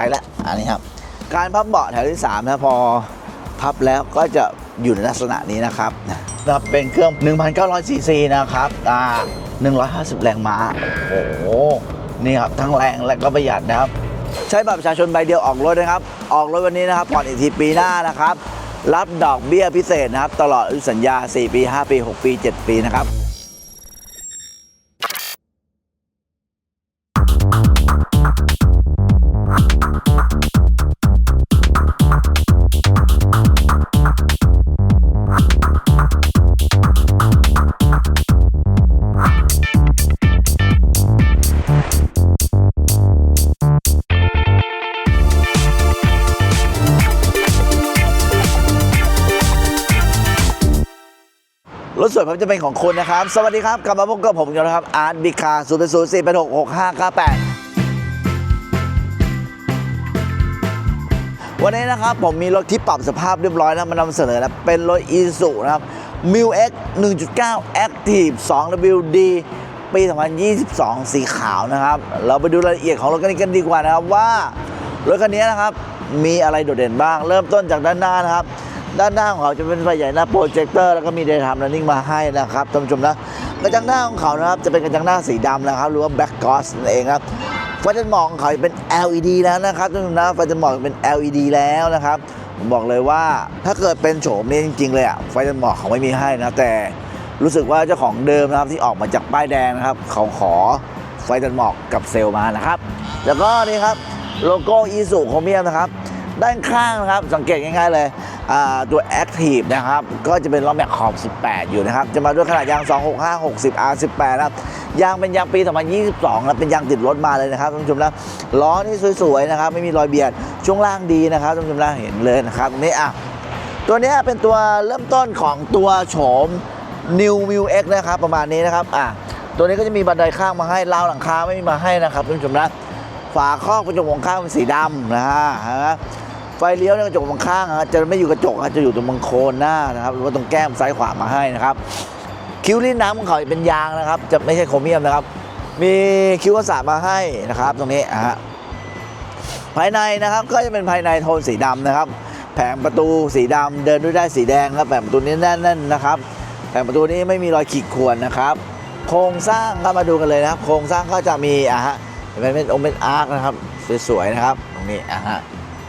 ไปแล้วอันนี้ครับ การพับเบาะแถวที่3นะพอพับแล้วก็จะอยู่ในลักษณะนี้นะครับนะเป็นเครื่อง1,900ซีซีนะครับอ่า150 แรงม้าโอ้โหนี่ครับทั้งแรงและก็ประหยัดนะครับ ใช้บัตรประชาชนใบเดียวออกรถนะครับ ออกรถวันนี้นะครับผ่อนอีกทีปีหน้านะครับ รับดอกเบี้ยพิเศษนะครับ ตลอดอายุสัญญา 4 ปี 5 ปี 6 ปี 7 ปีนะครับ วยผมจะเป็นของคุณนะครับ สวัสดีครับ กลับมาพบกับผมกันนะครับ อาร์ตบิคาศูนย์เป็นศูนย์สี่เป็นหกหกห้าเก้าแปดวันนี้นะครับ ผมมีรถที่ปรับสภาพเรียบร้อยแล้วมานำเสนอนะ เป็นรถ e s u นะครับ m i l X 1.9 Active 2WD ปี 2022 สีขาวนะครับ เราไปดูรายละเอียดของรถคันนี้กันดีกว่านะครับว่ารถคันนี้นะครับมีอะไรโดดเด่นบ้าง เริ่มต้นจากด้านหน้านะครับ ด้านหน้าของเขาจะเป็นไฟใหญ่หน้าโปรเจคเตอร์แล้วก็มี daytime running มาให้นะครับท่านผู้ชมนะกระจังหน้าของเขานะครับจะเป็นกระจังหน้าสีดำนะครับหรือว่า black gloss นั่นเองครับไฟตันหมอกของเขาเป็น LED แล้วนะครับท่านผู้ชมนะไฟตันหมอกเป็น LED แล้วนะครับผมบอกเลยว่าถ้าเกิดเป็นโฉมนี้จริงๆเลยอะไฟตันหมอกเขาไม่มีให้นะแต่รู้สึกว่าเจ้าของเดิมนะครับที่ออกมาจากป้ายแดงนะครับเขาขอไฟตันหมอกกับเซลล์มานะครับ แล้วก็นี่ครับโลโก้อีสุโครเมียมนะครับ ด้านข้างนะครับสังเกตง่ายๆเลย ตัว Active นะครับ ก็จะเป็นล้อแม็กขอบ 18 อยู่นะครับ จะมาด้วยขนาดยาง 265 60 R18 นะครับ ยางเป็นยางปี 2022นะเป็นยางติดรถมาเลยนะครับท่านผู้ชมนะล้อนี่สวยๆนะครับ ไม่มีรอยเบียด ช่วงล่างดีนะครับท่านผู้ชมนะเห็นเลยนะครับตรงนี้อะ ตัวนี้เป็นตัวเริ่มต้นของตัวโฉม New m u X นะครับ ประมาณนี้นะครับ อะ ตัวนี้ก็จะมีบันไดข้างมาให้ ราวหลังคาไม่มีมาให้นะครับท่านผู้ชมนะ ฝาครอบกระจกมองข้างเป็นสีดำนะฮะ ไฟเลี้ยวเนี่ยกระจกมองข้างจะไม่อยู่กระจกจะอยู่ตรงบังโคนหน้านะครับหรือว่าตรงแก้มซ้ายขวามาให้นะครับ คิ้วลิ้นน้ำของเขาเป็นยางนะครับ จะไม่ใช่โครเมียมนะครับ มีคิ้วกระสามาให้นะครับ ตรงนี้อะฮะภายในนะครับก็จะเป็นภายในโทนสีดำนะครับ แผงประตูสีดำเดินด้วยได้สีแดงครับแผงประตูนี้แน่นๆนะครับ แผงประตูนี้ไม่มีรอยขีดข่วนนะครับ โครงสร้างก็มาดูกันเลยนะครับ โครงสร้างก็จะมีอะฮะเป็นเป็นองค์เป็นอาร์คนะครับสวยๆนะครับ ตรงนี้อะฮะ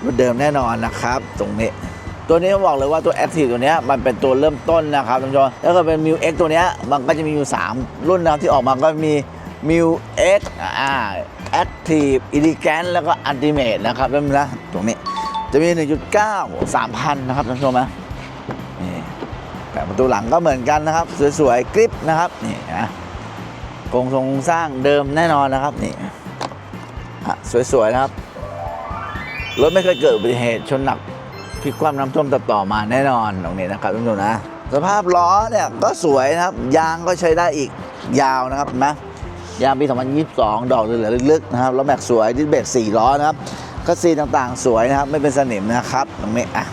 รุ่นเดิมแน่นอนนะครับ ตรงนี้ ตัวนี้บอกเลยว่าตัว Active ตัวนี้มันเป็นตัวเริ่มต้นนะครับท่านผู้ชมแล้วก็เป็น m ิ X ตัวนี้มันก็จะมีอยู่ 3 รุ่นนะครับที่ออกมาก็มี m ิ X อ่า Active Elegant แล้วก็ Ultimate นะครับเริ่มนะตรงนี้จะมี 1.9 3,000 นะครับท่านผู้ชมนะนี่แผงประตูหลังก็เหมือนกันนะครับ สวยๆกริปนะครับนี่นะโครงทรงสร้างเดิมแน่นอนนะครับนี่อะสวยๆนะครับ รถไม่เคยเกิดอุบัติเหตุชนหนักพลิกคว่ำน้ำท่วมตัดต่อมาแน่นอนตรงนี้นะครับท่านผู้ชมนะ สภาพล้อเนี่ยก็สวยนะครับ ยางก็ใช้ได้อีกยาวนะครับเห็นไหมยางปี 2022 ดอกเหลือลึกๆนะครับล้อแม็กสวยดิสเบรก4ล้อนะครับคัสซีต่างๆ สวยนะครับ ไม่เป็นสนิมนะครับตรงนี้อะ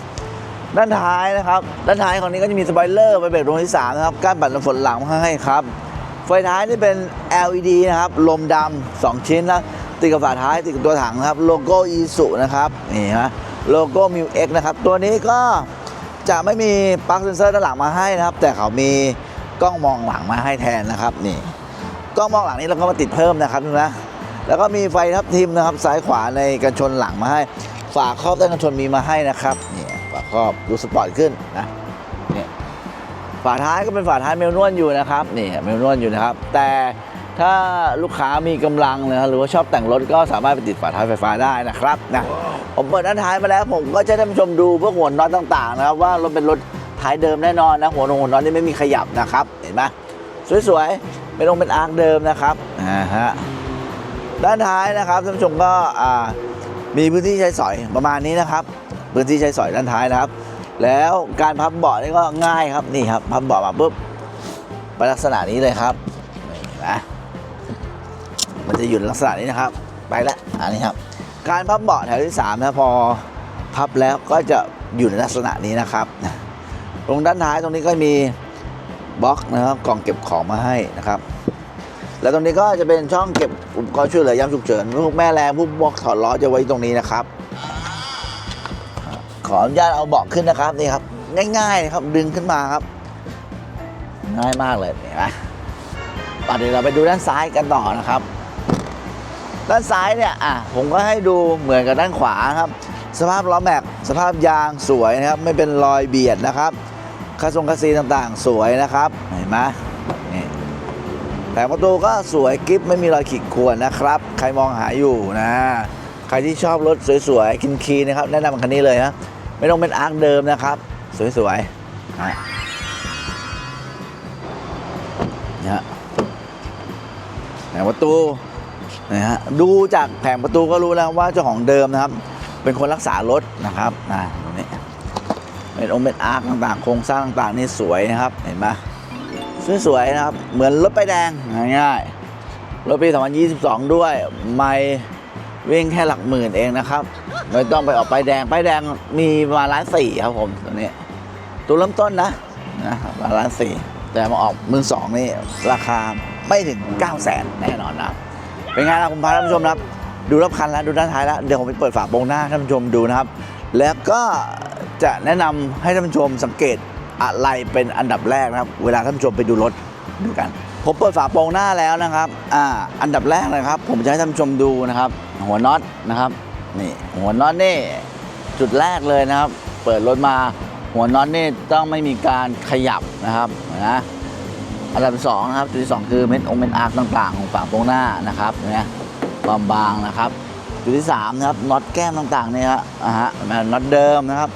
ด้านท้ายนะครับ ด้านท้ายของนี้ก็จะมีสปอยเลอร์ไฟเบรกดวงที่3นะครับก้านปัดน้ำฝนหลังมาให้ครับไฟท้ายนี่เป็น LED นะครับลมดำ2ชิ้นนะ ติดกับฝาท้ายติดกับตัวถังนะครับโลโก้อีสุนะครับนี่นะโลโก้มิวเอ็กนะครับตัวนี้ก็จะไม่มีปลั๊กเซนเซอร์ด้านหลังมาให้นะครับ แต่เขามีกล้องมองหลังมาให้แทนนะครับนี่กล้องมองหลังนี้เราก็มาติดเพิ่มนะครับดูนะแล้วก็มีไฟทับทิมนะครับซ้ายขวาในกันชนหลังมาให้ ฝาครอบใต้กันชนมีมาให้นะครับนี่ฝาครอบดูสปอร์ตขึ้นนะนี่ฝาท้ายก็เป็นฝาท้ายเมลนวลอยู่นะครับนี่เมลนวลอยู่นะครับ แต่ ถ้าลูกค้ามีกำลังนะหรือว่าชอบแต่งรถก็สามารถไปติดฝาท้ายไฟฟ้าได้นะครับนะผมเปิดด้านท้ายมาแล้วผมก็จะได้มาชมดูพวกหัวน็อตต่างๆนะครับว่ารถเป็นรถท้ายเดิมแน่นอนนะหัวนงหัวน็อตนี่ไม่มีขยับนะครับ เห็นไหมสวยๆเป็นองเป็นอาร์คเดิมนะครับอ่าฮะด้านท้ายนะครับท่านผู้ชมก็อ่ามีพื้นที่ใช้สอยประมาณนี้นะครับ พื้นที่ใช้สอยด้านท้ายนะครับ แล้วการพับเบาะนี่ก็ง่ายครับนี่ครับพับเบาะมาปุ๊บเป็นลักษณะนี้เลยครับ มันจะอยู่ในลักษณะนี้นะครับ ไปแล้วอันนี้ครับ การพับเบาะแถวที่3นะพอพับแล้วก็จะอยู่ในลักษณะนี้นะครับตรงด้านท้ายตรงนี้ก็มีบล็อกนะครับกล่องเก็บของมาให้นะครับ แล้วตรงนี้ก็จะเป็นช่องเก็บอุปกรณ์ช่วยเหลือยามฉุกเฉินพวกแม่แรงพวกบล็อกถอดล้อจะไว้ตรงนี้นะครับ ขออนุญาตเอาเบาะขึ้นนะครับนี่ครับ ง่ายๆนะครับดึงขึ้นมาครับ ง่ายมากเลยเห็นไหมป่ะเดี๋ยวเราไปดูด้านซ้ายกันต่อนะครับ ด้านซ้ายเนี่ยอะผมก็ให้ดูเหมือนกับด้านขวาครับ สภาพล้อแม็กสภาพยางสวยนะครับไม่เป็นรอยเบียดนะครับคาทรงคาซีต่างๆ สวยนะครับเห็นไหมนี่แผงประตูก็สวยกริปไม่มีรอยขีดข่วนนะครับ ใครมองหาอยู่นะใครที่ชอบรถสวยๆคินคีนะครับแนะนำคันนี้เลยนะไม่ต้องเป็นอาร์คเดิมนะครับ สวยๆนะนะแผงประตู นะฮะดูจากแผงประตูก็รู้แล้วว่าเจ้าของเดิมนะครับ เป็นคนรักษารถนะครับนะตรงนี้เป็นองค์เป็นอาร์คต่างๆ โครงสร้างต่างๆนี่สวยนะครับเห็นไหมสวยๆนะครับ เหมือนรถป้ายแดงง่ายๆรถปี 2022 ด้วยไม่วิ่งแค่หลักหมื่นเองนะครับ ไม่ต้องไปออกป้ายแดงป้ายแดงมีมาล้านสี่ครับผมตัวนี้ตัวเริ่มต้นนะนะประมาล้านสี่แต่มาออกมือสองนี่ราคาไม่ถึง 9 0 0 0 0นแน่นอนนะ เป็นไงล่ะผมพาท่านผู้ชมครับ ดูรอบคันแล้วดูด้านท้ายแล้วเดี๋ยวผมไปเปิดฝาโปรงหน้าให้ท่านผู้ชมดูนะครับ แล้วก็จะแนะนำให้ท่านผู้ชมสังเกตอะไรเป็นอันดับแรกนะครับ เวลาท่านผู้ชมไปดูรถดูกัน ผมเปิดฝาโปรงหน้าแล้วนะครับอ่าอันดับแรกนะครับ ผมจะให้ท่านผู้ชมดูนะครับ หัวน็อตนะครับนี่หัวน็อตนี่จุดแรกเลยนะครับ เปิดรถมาหัวน็อตนี่ต้องไม่มีการขยับนะครับนะ อันดับสองนะครับจุดที่สองคือเม็ดองเม็ดอาร์คต่างๆ ของฝาโปรงหน้านะครับเนี่ยบางๆนะครับจุดที่สามนะครับน็อตแก้มต่างๆเนี่ยฮะอ่าฮะน็อตเดิมนะครับ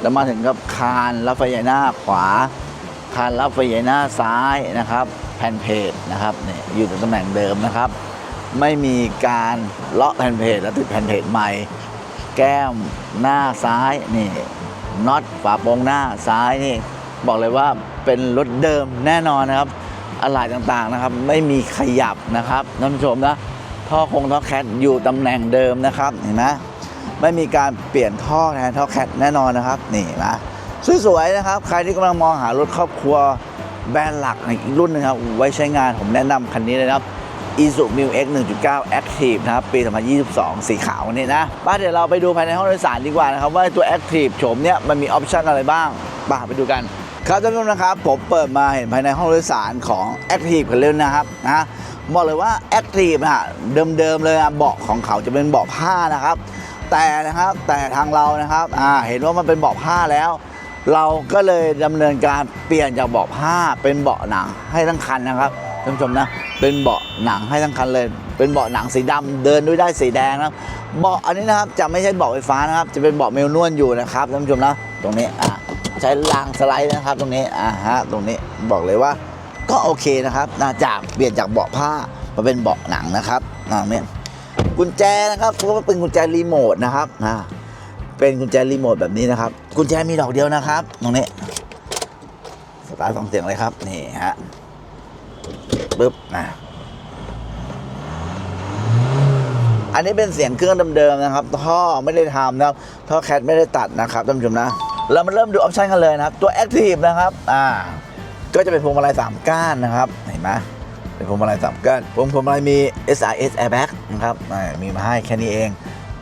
แล้วมาถึงกับคานรับไฟใหญ่หน้าขวา คานรับไฟใหญ่หน้าซ้ายนะครับ แผ่นเพจนะครับเนี่ยอยู่ในตำแหน่งเดิมนะครับ ไม่มีการเลาะแผ่นเพจแล้วติดแผ่นเพจใหม่ แก้มหน้าซ้ายนี่น็อตฝาโปรงหน้าซ้ายนี่ บอกเลยว่าเป็นรถเดิมแน่นอนนะครับอะไหล่ต่างๆนะครับ ไม่มีขยับนะครับท่านผู้ชมนะท่อคงท่อแคทอยู่ตำแหน่งเดิมนะครับเห็นไหมไม่มีการเปลี่ยนท่อแทนท่อแคทแน่นอนนะครับนี่นะสวยๆนะครับ ใครที่กำลังมองหารถครอบครัวแบรนด์หลักอีกรุ่นหนึงครับไว้ใช้งานผมแนะนำคันนี้เลยนะครับ i s u m i X 1.9 Active นะครับ ปี 2022 สีขาวนี่นะป้าเดี๋ยวเราไปดูภายในห้องโดยสารดีกว่านะครับ ว่าตัว Active โฉมเนี้ยมันมีออปชันอะไรบ้างป้าไปดูกัน ครับท่านผู้ชมนะครับ ผมเปิดมาเห็นภายในห้องโดยสารของ Active กันเลยนะครับนะบอกเลยว่า Active นะฮะเดิมๆเลยนะเบาะของเขาจะเป็นเบาะผ้านะครับ แต่นะครับแต่ทางเรานะครับอ่าเห็นว่ามันเป็นเบาะผ้าแล้ว เราก็เลยดำเนินการเปลี่ยนจากเบาะผ้าเป็นเบาะหนังให้ทั้งคันนะครับท่านผู้ชมนะเป็นเบาะหนังให้ทั้งคันเลย เป็นเบาะหนังสีดำเดินด้วยได้สีแดงนะเบาะอันนี้นะครับจะไม่ใช่เบาะไฟฟ้านะครับ จะเป็นเบาะเมลนวลอยู่นะครับท่านผู้ชมนะตรงนี้อะ ใช้รางสไลด์นะครับตรงนี้อ่าฮะตรงนี้บอกเลยว่าก็โอเคนะครับนะจากเปลี่ยนจากเบาะผ้ามาเป็นเบาะหนังนะครับอ่าเนี่ยกุญแจนะครับก็เป็นกุญแจรีโมทนะครับอ่าเป็นกุญแจรีโมทแบบนี้นะครับ กุญแจมีดอกเดียวนะครับ ตรงนี้สตาร์ทฟังเสียงเลยครับนี่ฮะปึ๊บนะอันนี้เป็นเสียงเครื่องเดิมๆนะครับท่อไม่ได้ทำนะครับท่อแคทไม่ได้ตัดนะครับท่านผู้ชมนะ เรามาเริ่มดูออปชันกันเลยนะครับ ตัว Active นะครับอ่าก็จะเป็นพวงมาลัย3ก้านนะครับเห็นไหมเป็นพวงมาลัย3ก้านพวงพวงมาลัยมี SRS airbag นะครับมีมาให้แค่นี้เอง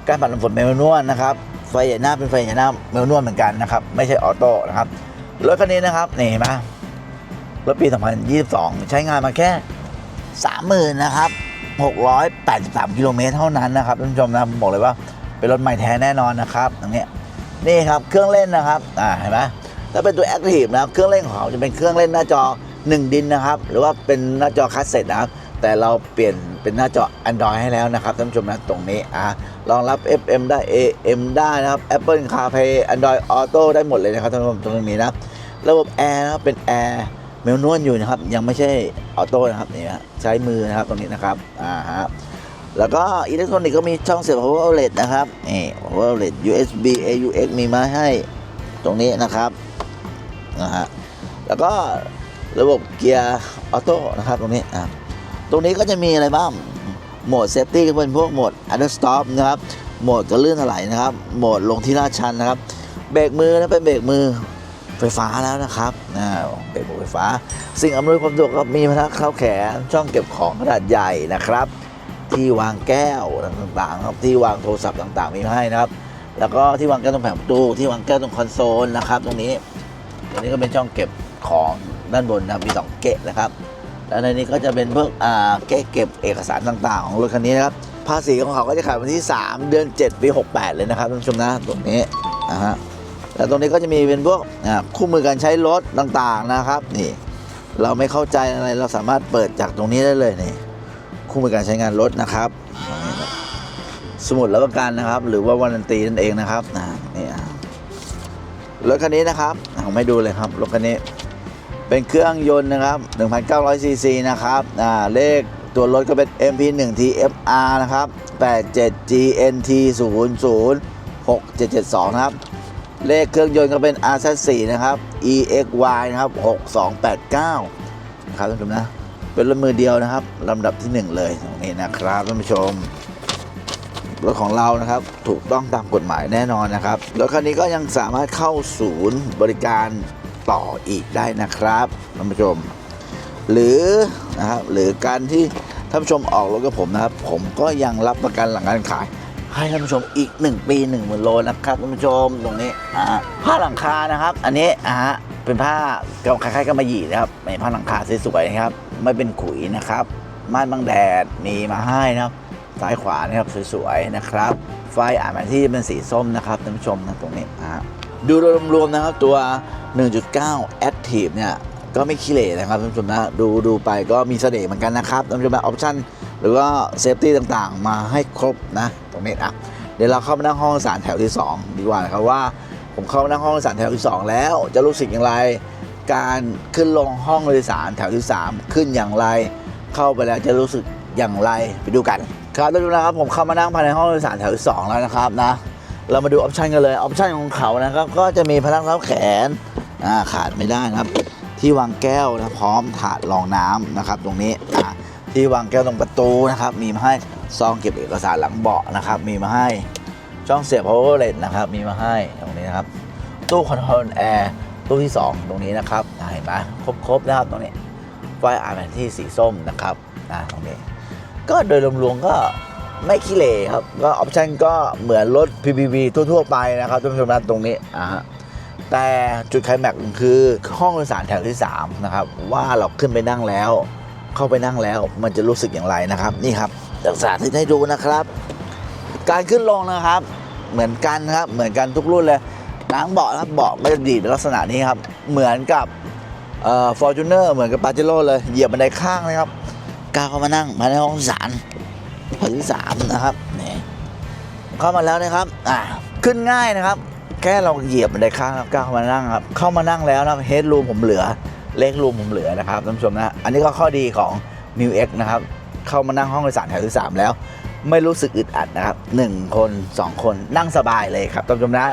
การปัดน้ำฝนเมลนวลนะครับไฟใหญ่หน้าเป็นไฟใหญ่หน้าเมลนวลเหมือนกันนะครับไม่ใช่ออโต้นะครับรถคันนี้นะครับนี่เห็นไหมรถปี 2022 ใช้งานมาแค่ 30,000นะครับ 683 กิโลเมตรเท่านั้นนะครับท่านผู้ชมนะผมบอกเลยว่าเป็นรถใหม่แท้แน่นอนนะครับตรงนี้ นี่ครับเครื่องเล่นนะครับอ่าเห็นไหมถ้าเป็นตัว Active นะครับเครื่องเล่นของเขาจะเป็นเครื่องเล่นหน้าจอ 1 ดินนะครับ หรือว่าเป็นหน้าจอคัสเซ็ตนะครับแต่เราเปลี่ยนเป็นหน้าจอ Android ให้แล้วนะครับท่านผู้ชมนะตรงนี้อ่ารองรับ FM ได้ AM ได้นะครับ Apple CarPlay Android Auto ได้หมดเลยนะครับท่านผู้ชมตรงนี้นะระบบแอร์นะครับเป็นแอร์เมลนวลอยู่นะครับ ยังไม่ใช่ออโต้นะครับนี่นะใช้มือนะครับตรงนี้นะครับอ่าฮะ แล้วก็อิเล็กทรอนิกส์ก็มีช่องเสียบ power outlet นะครับนี่ power outlet USB AUX มีมาให้ตรงนี้นะครับนะฮะแล้วก็ระบบเกียร์ออโต้นะครับตรงนี้อ่าตรงนี้ก็จะมีอะไรบ้างโหมดเซฟตี้ก็เป็นพวกโหมด under stop นะครับโหมดกระลื่นถลายนะครับโหมดลงที่ลาดชันนะครับเบรกมือนะเป็นเบรกมือไฟฟ้าแล้วนะครับอ่าเป็นระบบไฟฟ้า สิ่งอำนวยความสะดวกก็มีพนักเข้าแขนช่องเก็บของขนาดใหญ่นะครับ ที่วางแก้วต่างๆครับที่วางโทรศัพท์ต่างๆ มีให้นะครับ แล้วก็ที่วางแก้วตรงแผงประตูที่วางแก้วตรงคอนโซลนะครับตรงนี้ตรงนี้ก็เป็นช่องเก็บของด้านบนนะครับมีสองเกะนะครับแล้วในนี้ก็จะเป็นพวกอ่าเกะเก็บเอกสารต่างๆ ของรถคันนี้นะครับภาษีของเขาก็จะขายวันที่ 3 เดือน 7 ปี 68 เลยนะครับท่านผู้ชมนะตรงนี้นะฮะแล้วตรงนี้ก็จะมีเป็นพวกอ่าคู่มือการใช้รถต่างๆนะครับนี่เราไม่เข้าใจอะไรเราสามารถเปิดจากตรงนี้ได้เลยนี่ คู่มือการใช้งานรถนะครับ สมุดรับประกันนะครับ หรือว่าวารันตีนั่นเองนะครับนะนี่รถคันนี้นะครับผมให้ดูเลยครับรถคันนี้เป็นเครื่องยนต์นะครับ 1,900ซีซีนะครับเลขตัวรถก็เป็น MP1 TFR นะครับ 87 GNT 00 6772นะครับ เลขเครื่องยนต์ก็เป็น RZ4 นะครับ EXY นะครับ 6289 นะครับท่านนะ เป็นรถมือเดียวนะครับลำดับที่ 1 เลยตรงนี้นะครับท่านผู้ชมรถของเรานะครับถูกต้องตามกฎหมายแน่นอนนะครับรถคันนี้ก็ยังสามารถเข้าศูนย์บริการต่ออีกได้นะครับท่านผู้ชม หรือนะครับหรือการที่ท่านผู้ชมออกรถกับผมนะครับ ผมก็ยังรับประกันหลังการขาย ให้ท่านผู้ชมอีก 1 ปี1 0 0 0 0โลนะครับท่านผู้ชมตรงนี้ผ้าหลังคานะครับ อันนี้อ่าฮะเป็นผ้าคล้ายๆกำมะหยีนะครับเป็นผ้าหลังคาสวยๆนะครับ ไม่เป็นขุยนะครับ ม่านบังแดดมีมาให้นะครับซ้ายขวานะครับสวยๆนะครับ ไฟอ่านมาที่เป็นสีส้มนะครับท่านผู้ชมนะตรงนี้นะฮะดูโดยรวมๆนะครับตัว 1.9 Active เนี่ยก็ไม่ขี้เหร่นะครับท่านผู้ชมนะดูดูไปก็มีเสน่ห์เหมือนกันนะครับท่านผู้ชมนะออปชั่นหรือว่าเซฟตี้ต่างๆ มาให้ครบนะ ตรงนี้อะเดี๋ยวเราเข้ามานั่งห้องสารแถวที่ 2 ดีกว่านะครับว่า ผมเข้ามานั่งห้องสารแถวที่ 2 แล้วจะรู้สึกอย่างไร การขึ้นลงห้องโดยสารแถวที่ 3 ขึ้นอย่างไร เข้าไปแล้วจะรู้สึกอย่างไรไปดูกัน ครับท่านผู้ชมนะครับผมเข้ามานั่งภายในห้องโดยสารแถวที่ 2 แล้วนะครับนะเรามาดูออปชันกันเลยออปชันของเขานะครับก็จะมีพนักเท้าแขนอ่าขาดไม่ได้นะครับ ที่วางแก้วนะพร้อมถาดรองน้ำนะครับตรงนี้อ่าที่วางแก้วตรงประตูนะครับมีมาให้ซองเก็บเอกสารหลังเบาะนะครับมีมาให้ช่องเสียบ power l e d นะครับมีมาให้ตรงนี้นะครับตู้คอนโทรลแอร์ ตู้ที่ 2 ตรงนี้นะครับเห็นไหมครบๆนะครับตรงนี้ไฟอ่านแผนที่สีส้มนะครับอ่าตรงนี้ ก็โดยรวมๆก็ไม่ขี้เหร่ครับ ก็ออปชันก็เหมือนรถ PPV ทั่วๆไปนะครับท่านผู้ชมนะตรงนี้อ่าฮะแต่จุดไคลแม็กคือห้องโดยสารแถวที่ 3 นะครับ ว่าเราขึ้นไปนั่งแล้ว เข้าไปนั่งแล้วมันจะรู้สึกอย่างไรนะครับ นี่ครับจากสาธิตให้ดูนะครับ การขึ้นลงนะครับ เหมือนกันครับ เหมือนกันทุกรุ่นเลย หนังเบาะครับเบาะก็จะดีดเป็นลักษณะนี้ครับ เหมือนกับฟอร์จูเนอร์เหมือนกับปาเจโร่เลย เหยียบบันไดข้างนะครับก้าวเข้ามานั่งมาในห้องสารแถวที่สามนะครับนี่เข้ามาแล้วนะครับอ่าขึ้นง่ายนะครับ แค่เราเหยียบบันไดข้างครับก้าวเข้ามานั่งครับเข้ามานั่งแล้วนะเฮดรูมผมเหลือเล็กรูมผมเหลือนะครับท่านผู้ชมนะอันนี้ก็ข้อดีของ m ิว X นะครับเข้ามานั่งห้องโดยสารแถวที่3แล้ว ไม่รู้สึกอึดอัดนะครับ1คน2คนนั่งสบายเลยครับท่านผู้ชมนะ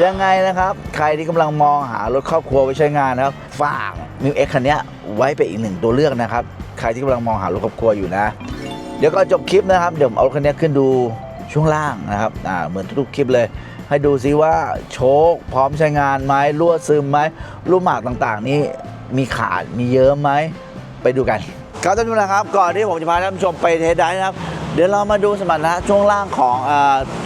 ยังไงนะครับ ใครที่กำลังมองหารถครอบครัวไว้ใช้งานนะครับ ฝาก m ิว X คันนี้ไว้เป็นอีกหนึ่งตัวเลือกนะครับ ใครที่กำลังมองหารถครอบครัวอยู่นะ เดี๋ยวก็จบคลิปนะครับ เดี๋ยวเอาคันนี้ขึ้นดูช่วงล่างนะครับ อ่า เหมือนทุกๆคลิปเลย ให้ดูซิว่าโชคพร้อมใช้งานไหมรั่วซึมไหมรูปหมากต่างๆ นี่มีขาดมีเยอะไหม ไปดูกัน ครับท่านผู้ชมนะครับ ก่อนที่ผมจะพาท่านผู้ชมไปเทสได้นะครับ เดี๋ยวเรามาดูสมรรถนะช่วงล่างของอ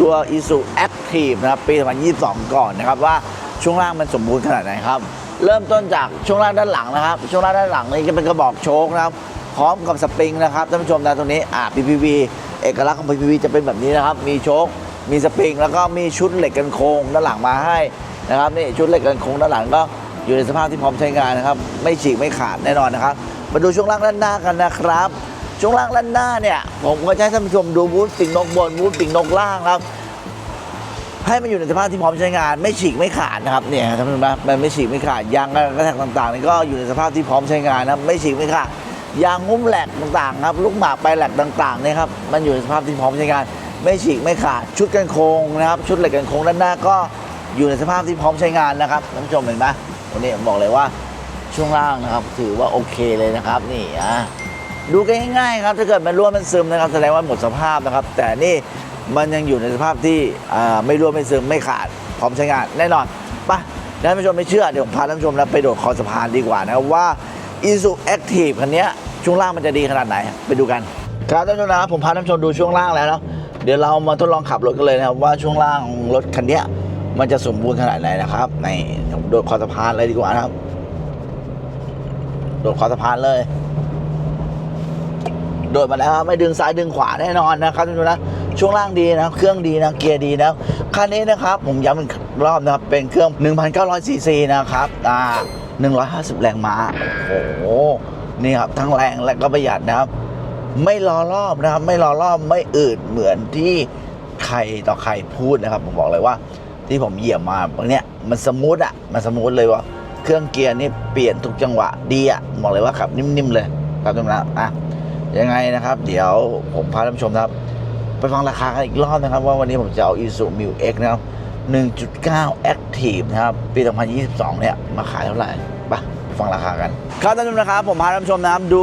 ตัว i s u Active นะครับปี 2022 ก่อนนะครับว่าช่วงล่างมันสมบูรณ์ขนาดไหนครับ เริ่มต้นจากช่วงล่างด้านหลังนะครับ ช่วงล่างด้านหลังนี่จะเป็นกระบอกโชคนะครับ พร้อมกับสปริงนะครับท่านผู้ชมนะตรงนี้อ่า PPV เอกลักษณ์ของ PPV จะเป็นแบบนี้นะครับ มีโชค มีสปริง แล้วก็มีชุดเหล็กกันโค้งด้านหลังมาให้นะครับนี่ชุดเหล็กกันโค้งด้านหลังก็อยู่ในสภาพที่พร้อมใช้งานนะครับ ไม่ฉีกไม่ขาดแน่นอนนะครับ มาดูช่วงล่างด้านหน้ากันนะครับ ช่วงล่างด้านหน้าเนี่ยผมก็จะให้ท่านผู้ชมดูบูธปิ่งนกบนบูธปิ่งนกล่างครับ ให้มันอยู่ในสภาพที่พร้อมใช้งาน ไม่ฉีกไม่ขาดนะครับเนี่ยท่านผู้ชมนะมันไม่ฉีกไม่ขาดยางกระแทกต่างๆนี่ก็อยู่ในสภาพที่พร้อมใช้งานนะครับไม่ฉีกไม่ขาดยางงุ้มแหลกต่างๆครับลูกหมากไปแหลกต่างๆเนี่ยครับมันอยู่ในสภาพที่พร้อมใช้งาน ไม่ฉีกไม่ขาดชุดกันโครงนะครับ ชุดเหล็กกันโครงด้านหน้าก็อยู่ในสภาพที่พร้อมใช้งานนะครับท่านผู้ชมเห็นไหมวันนี้ผมบอกเลยว่าช่วงล่างนะครับ ถือว่าโอเคเลยนะครับนี่อะ ดูกันง่ายๆครับถ้าเกิดมันรั่วมันซึมนะครับ แสดงว่าหมดสภาพนะครับ แต่นี่มันยังอยู่ในสภาพที่ไม่รั่วไม่ซึมไม่ขาดพร้อมใช้งานแน่นอนไปท่านผู้ชมไม่เชื่อเดี๋ยวผมพาท่านผู้ชมนะไปโดดคอสะพานดีกว่านะครับว่า i s u Active คันนี้ช่วงล่างมันจะดีขนาดไหน ไปดูกัน ครับท่านผู้ชมนะครับผมพาท่านผู้ชมดูช่วงล่างแล้วเนาะเดี๋ยวเรามาทดลองขับรถกันเลยนะครับว่าช่วงล่างรถคันนี้มันจะสมบูรณ์ขนาดไหนนะครับในโดดคอสะพานเลยดีกว่านะครับ โดดคอสะพานเลย โดดมาแล้วครับไม่ดึงซ้ายดึงขวาแน่นอนนะครับท่านนะช่วงล่างดีนะเครื่องดีนะเกียร์ดีนะคันนี้นะครับผมย้ำอีกรอบนะครับเป็นเครื่อง 1,900ซีซีนะครับอ่า150 แรงม้าโอ้โหนี่ครับทั้งแรงและก็ประหยัดนะครับ ไม่รอรอบนะครับ ไม่รอรอบไม่อืดเหมือนที่ใครต่อใครพูดนะครับ ผมบอกเลยว่าที่ผมเหยียบมาตรงเนี้ยมันสมูทอะมันสมูทเลยว่า เครื่องเกียร์นี่เปลี่ยนทุกจังหวะดีอะบอกเลยว่าขับนิ่มๆเลยครับทุกท่านนะอะ ยังไงนะครับ เดี๋ยวผมพาท่านผู้ชมนะครับ ไปฟังราคากันอีกรอบนะครับ ว่าวันนี้ผมจะเอา Isuzu Mu X นะครับ 1.9 Active นะครับ ปี 2022 เนี่ย มาขายเท่าไหร่ไปฟังราคากัน ครับท่านผู้ชมนะครับ ผมพาท่านผู้ชมนะครับ ดู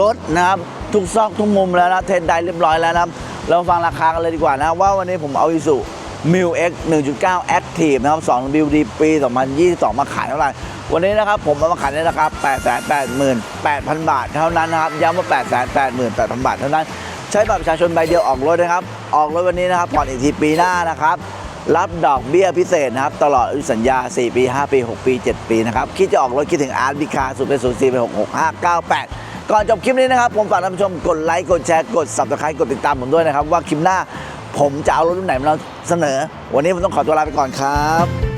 รถนะครับ ทุกซอกทุกมุมแล้วนะ เทนได้เรียบร้อยแล้วนะครับ เราฟังราคากันเลยดีกว่านะว่าวันนี้ผมเอา Isuzu Mu X 1.9 Active นะครับ2 WD ปี 2022 มาขายเท่าไหร่ วันนี้นะครับผมเอามาขายในราคา 888,000 บาทเท่านั้นนะครับย้ำว่า 888,000 บาทเท่านั้น ใช้บัตรประชาชนใบเดียวออกรถนะครับ ออกรถวันนี้นะครับผ่อนอีกทีปีหน้านะครับ รับดอกเบี้ยพิเศษนะครับ ตลอดอายุสัญญา 4 ปี 5 ปี 6 ปี 7 ปีนะครับ คิดจะออกรถคิดถึงอาร์ตบิคาสุดเป็นศูนย์สี่เป็นหกหกห้าเก้าแปดก่อนจบคลิปนี้นะครับ ผมฝากท่านผู้ชมกดไลค์กดแชร์กด subscribe กดติดตามผมด้วยนะครับ ว่าคลิปหน้าผมจะเอารถรุ่นไหนมาเสนอ วันนี้ผมต้องขอตัวลาไปก่อนครับ